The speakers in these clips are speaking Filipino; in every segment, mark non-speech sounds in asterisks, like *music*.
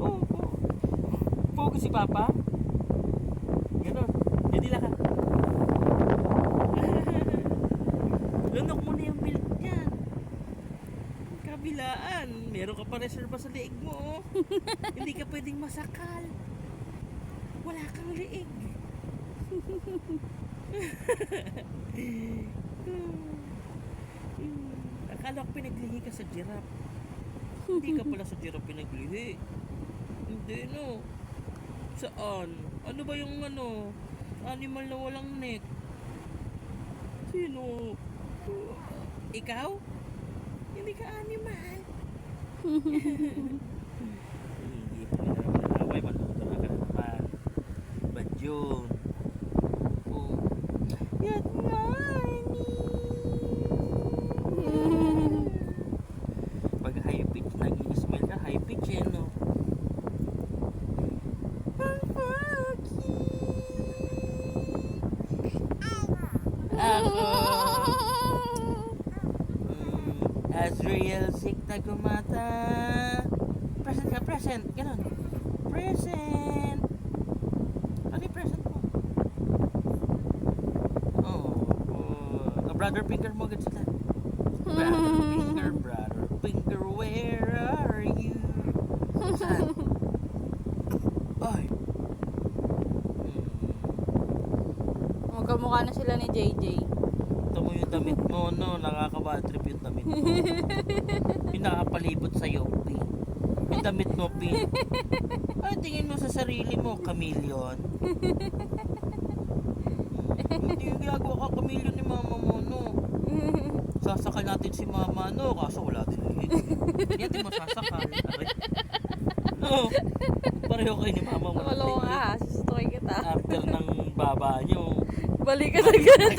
Oo, oo. Pogo si Papa. Ganon. Didila ka. *laughs* Lunok mo na yung milk niyan. Kabilaan. Meron ka pa reserva sa leeg mo. oh. *laughs* Hindi ka pwedeng masakal. Wala kang leeg. *laughs* Akala ko pinaglihi ka sa giraffe. Hindi ka pala sa giraffe pinaglihi. Hindi no. Saan? Ano ba yung ano? Animal na walang neck? Sino? Ikaw? Hindi ka animal. *laughs* Hindi pa nila malaway. Matuto na ka na naman. Ba't yun? Oh. Good morning! Pag high pitch, nag-i-smell ka, high pitch eh, no? Ang pogi! Ako! Mm, Azrael Sik Tagumata! Present ka, present! Ganon! Present! Ano yung present mo? Oh, oh. A brother finger mo agad sila. Brother finger, brother finger, where are you? Saan? Ay. Hmm. Magkamukha na sila ni JJ. Ito mo yung damit mo, no? Nakakabad trip yung damit mo. *laughs* yung nakapalibot sa'yo, Pi. Yung damit mo, Pi. Ay, tingin mo sa sarili mo, chameleon. Hmm, Hindi yung ginagawa ka chameleon ni mama mo, no? Sasakal natin si mama, no? Kaso wala din. Hindi natin masasakal. Aray. No. Pareho kayo ni mama mo. Nakaloko ka, susutukin kita. After ng baba nyo. Balik ka agad.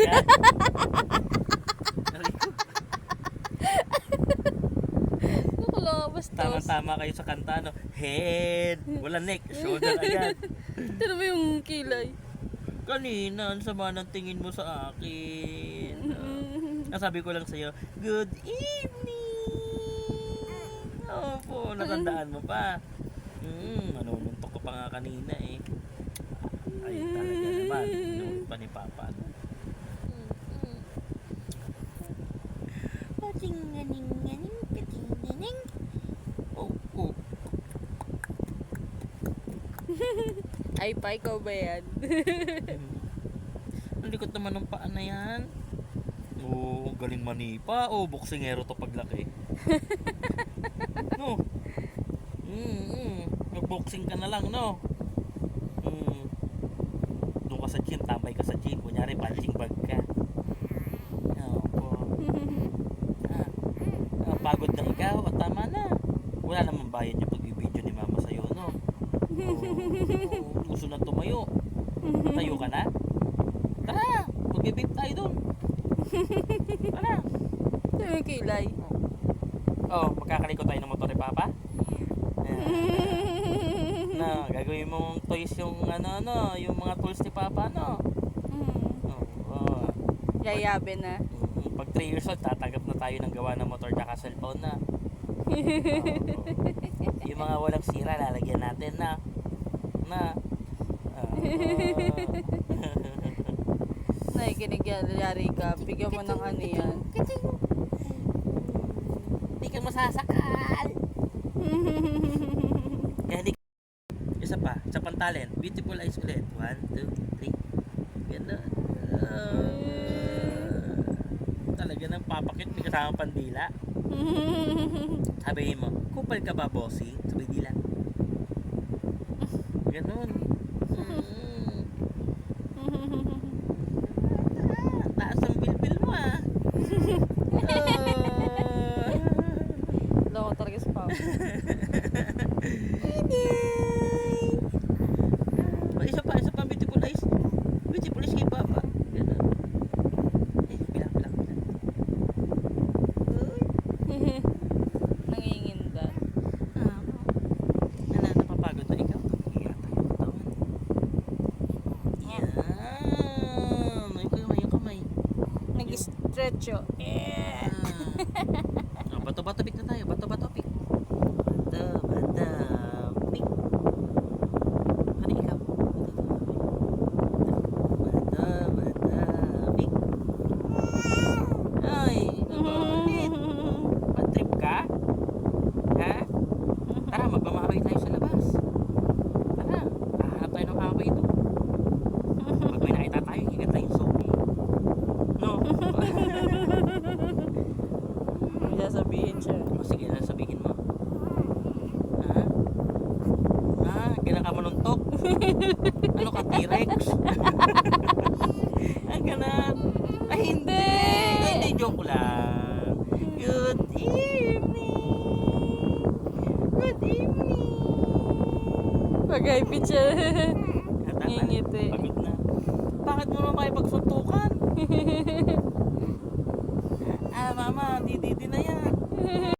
Nakaloko, bastos. Tama-tama kayo sa kanta, no? Head, wala neck, shoulder agad. Tignan mo yung kilay. Kanina, ang sama ng tingin mo sa akin. Nasabi ko lang sa'yo, good evening! Opo, natandaan mo pa. Hmm, manununtok ko pa nga kanina eh. Ay, talaga naman. Nung pa ni Papa. no? Patinganing-nganing, patinganing. Oh, *laughs* oh. Ay, pa, ikaw ba yan? *laughs* Ang likot naman ng paa na yan. Oo, oh, galing manipa. O, oh, boksingero to paglaki. *laughs* no? Mm, mm. Mag-boxing ka na lang, no? Sa gym, tambay ka sa gym. Kunyari, punching bag ka. *laughs* Opo. Ah, ah, pagod na ikaw. O, tama na. Wala namang bayad yung pag-video ni mama sa'yo, no? Oh, gusto na tumayo. Tayo ka na? Tara! Mag-vape tayo doon. Tara! Yung kilay. Oh, magkakaliko tayo ng motor ni Papa? Ayan. *laughs* na, gagawin mong toys yung ano ano, yung mga tools ni Papa no. Oh, oh. Yayabe na. Mm, Pag 3 years old, tatanggap na tayo ng gawa ng motor at cellphone na. Oo. *laughs* yung mga walang sira, lalagyan natin na. Na. Oo. *laughs* Nakikinig yan, yari ka. Bigyan mo ng ano yan. Hindi ka masasakal. Kaya hindi Isa pa, sa pantalent. Beautiful eyes ulit. One, two, three. Ganda. Ah. talaga nang papakit. May kasama pandila. *laughs* Sabihin mo, kupal ka ba, bossing? Sabi dila. Ganon. Mm. Taas ang bilbil mo ah. *laughs* Ah. Loko talaga sa papa. Pa, isa pa, isa pa, beautiful eyes. Beautiful eyes kay Papa. Ganun. Eh, bilang, bilang, bilang. Uy. Nanginginda. Ah, Nana, napapagod na ikaw. Iya tayo katawan. Yan. Ay, kamay, yung kamay. *laughs* Oh. Yeah. Ah, bato-bato pick na tayo. Bato-bato pick. Bato-bato pick. habay tayo sa labas. Tara, hahanap tayo ng habay doon. Pag may nakita tayo, higat tayo yung sobi. No? May sasabihin siya. o sige, sabihin mo. Ha? Ha? Kailan ka manuntok? Ano ka, T-Rex? *laughs* Ang ganan. Ay, hindi. Hindi, joke lang. Good evening. Good evening. Pag-hypit siya. Tama. Ngingiti. Pagod na. Bakit mo naman kayo pagsuntukan? *laughs* ah, mama, di di di na yan. *laughs*